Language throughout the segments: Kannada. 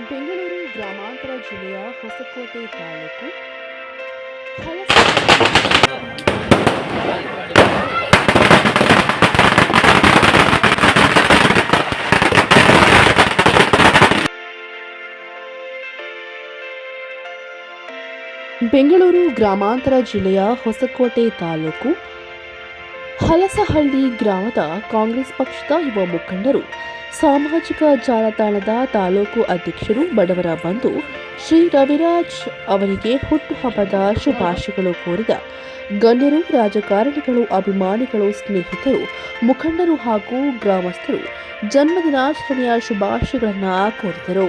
ಬೆಂಗಳೂರು ಗ್ರಾಮಾಂತರ ಜಿಲ್ಲೆಯ ಹೊಸಕೋಟೆ ತಾಲೂಕು ಬೆಂಗಳೂರು ಗ್ರಾಮಾಂತರ ಜಿಲ್ಲೆಯ ಹೊಸಕೋಟೆ ತಾಲೂಕು ಹಲಸಹಳ್ಳಿ ಗ್ರಾಮದ ಕಾಂಗ್ರೆಸ್ ಪಕ್ಷದ ಯುವ ಮುಖಂಡರು, ಸಾಮಾಜಿಕ ಜಾಲತಾಣದ ತಾಲೂಕು ಅಧ್ಯಕ್ಷರು ಬಡವರ ಬಂಧು ಶ್ರೀ ರವಿರಾಜ್ ಅವರಿಗೆ ಹುಟ್ಟುಹಬ್ಬದ ಶುಭಾಶಯಗಳು ಕೋರಿದ ಗಣ್ಯರು, ರಾಜಕಾರಣಿಗಳು, ಅಭಿಮಾನಿಗಳು, ಸ್ನೇಹಿತರು, ಮುಖಂಡರು ಹಾಗೂ ಗ್ರಾಮಸ್ಥರು ಜನ್ಮದಿನಾಚರಣೆಯ ಶುಭಾಶಯಗಳನ್ನು ಕೋರಿದರು.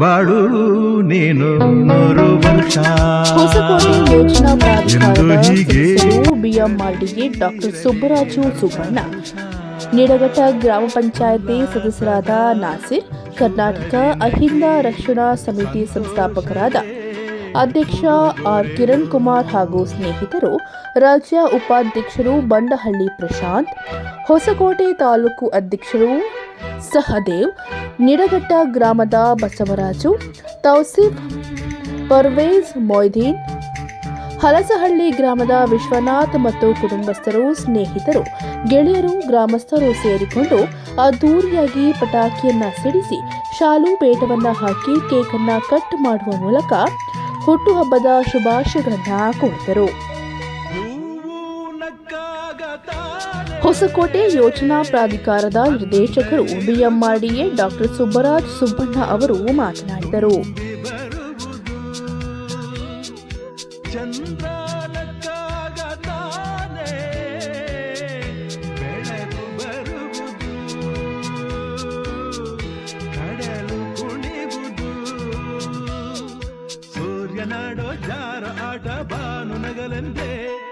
ಬಾಳು ನೀನು ನೂರು ವರ್ಷ. ಹೊಸಕೋಟೆ ಯೋಜನಾ ಪ್ರಾಧಿಕಾರದ ಎಂದು ಹೀಗೆ ಬಿಎಂಆರ್ಡಿಗೆ ಡಾಕ್ಟರ್ ಸುಬ್ಬರಾಜು ಸುಬ್ಬಣ್ಣ ನಿಡಘಟ್ಟ ಗ್ರಾಮ ಪಂಚಾಯತಿ ಸದಸ್ಯರಾದ ನಾಸಿರ್ ಕರ್ನಾಟಕ ಅಹಿಂದ ರಕ್ಷಣಾ ಸಮಿತಿ ಸಂಸ್ಥಾಪಕರಾದ ಅಧ್ಯಕ್ಷ ಆರ್ ಕಿರಣ್ ಕುಮಾರ್ ಹಾಗೂ ಸ್ನೇಹಿತರು ರಾಜ್ಯ ಉಪಾಧ್ಯಕ್ಷರು ಬಂಡಹಳ್ಳಿ ಪ್ರಶಾಂತ್ ಹೊಸಕೋಟೆ ತಾಲೂಕು ಅಧ್ಯಕ್ಷರು ಸಹದೇವ್ ನಿಡಘಟ್ಟ ಗ್ರಾಮದ ಬಸವರಾಜು, ತೌಸಿಫ್ ಪರ್ವೇಜ್ ಮೊಯ್ದೀನ್, ಹಲಸಹಳ್ಳಿ ಗ್ರಾಮದ ವಿಶ್ವನಾಥ್ ಮತ್ತು ಕುಟುಂಬಸ್ಥರು, ಸ್ನೇಹಿತರು, ಗೆಳೆಯರು, ಗ್ರಾಮಸ್ಥರು ಸೇರಿಕೊಂಡು ಅದ್ದೂರಿಯಾಗಿ ಪಟಾಕಿಯನ್ನ ಸಿಡಿಸಿ ಶಾಲು ಪೇಟವನ್ನು ಹಾಕಿ ಕೇಕನ್ನ ಕಟ್ ಮಾಡುವ ಮೂಲಕ ಹುಟ್ಟುಹಬ್ಬದ ಶುಭಾಶಯಗಳನ್ನು ಕೋರಿದರು. ಹೊಸಕೋಟೆ ಯೋಜನಾ ಪ್ರಾಧಿಕಾರದ ನಿರ್ದೇಶಕರು ಬಿಎಂಆರ್ಡಿಎ ಡಾಕ್ಟರ್ ಸುಬ್ಬರಾಜ್ ಸುಬ್ಬಣ್ಣ ಅವರು ಮಾತನಾಡಿದರು. ಜಾರ ಆಟ ಬಾನು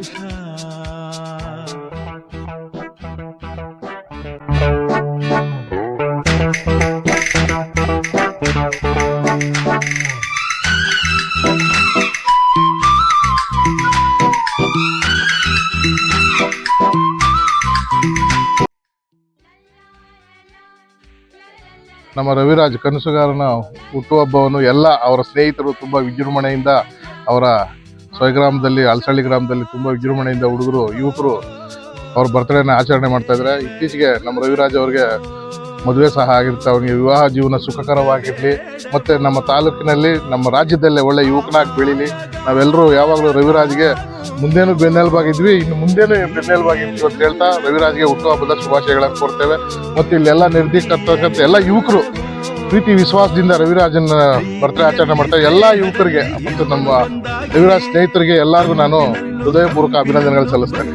ನಮ್ಮ ರವಿರಾಜ್ ಕನಸುಗಾರನ ಹುಟ್ಟುಹಬ್ಬವನ್ನು ಎಲ್ಲ ಅವರ ಸ್ನೇಹಿತರು ತುಂಬ ವಿಜೃಂಭಣೆಯಿಂದ ಅವರ ಸ್ವಗ್ರಾಮದಲ್ಲಿ, ಅಲಸಳ್ಳಿ ಗ್ರಾಮದಲ್ಲಿ ತುಂಬ ವಿಜೃಂಭಣೆಯಿಂದ ಹುಡುಗರು, ಯುವಕರು ಅವ್ರ ಬರ್ತ್ಡೇನ ಆಚರಣೆ ಮಾಡ್ತಾ ಇದ್ದಾರೆ. ಇತ್ತೀಚೆಗೆ ನಮ್ಮ ರವಿರಾಜ್ ಅವ್ರಿಗೆ ಮದುವೆ ಸಹ ಆಗಿರುತ್ತೆ. ಅವನಿಗೆ ವಿವಾಹ ಜೀವನ ಸುಖಕರವಾಗಿರಲಿ. ಮತ್ತು ನಮ್ಮ ತಾಲೂಕಿನಲ್ಲಿ ನಮ್ಮ ರಾಜ್ಯದಲ್ಲೇ ಒಳ್ಳೆಯ ಯುವಕನಾಗಿ ಬೆಳೀಲಿ. ನಾವೆಲ್ಲರೂ ಯಾವಾಗಲೂ ರವಿರಾಜ್ಗೆ ಮುಂದೇನು ಬೆನ್ನೆಲುಬಾಗಿದ್ವಿ, ಇನ್ನು ಮುಂದೇನು ಬೆನ್ನೆಲುಬಾಗಿದ್ವಿ ಅಂತ ಹೇಳ್ತಾ ರವಿರಾಜ್ಗೆ ಹುಟ್ಟುಹಬ್ಬದ ಶುಭಾಶಯಗಳನ್ನು ಕೊಡ್ತೇವೆ ಮತ್ತು ಇಲ್ಲೆಲ್ಲ ನಿರ್ದಿಷ್ಟಕ್ಕಂಥ ಎಲ್ಲ ಯುವಕರು ಪ್ರೀತಿ ವಿಶ್ವಾಸದಿಂದ ರವಿರಾಜನ ಬರ್ತ್ಡೇ ಆಚರಣೆ ಮಾಡ್ತಾರೆ ಎಲ್ಲ ಯುವಕರಿಗೆ ಮತ್ತು ನಮ್ಮ ರವಿರಾಜ್ ಸ್ನೇಹಿತರಿಗೆ ಎಲ್ಲರಿಗೂ ನಾನು ಹೃದಯಪೂರ್ವಕ ಅಭಿನಂದನೆಗಳು ಸಲ್ಲಿಸ್ತೇನೆ.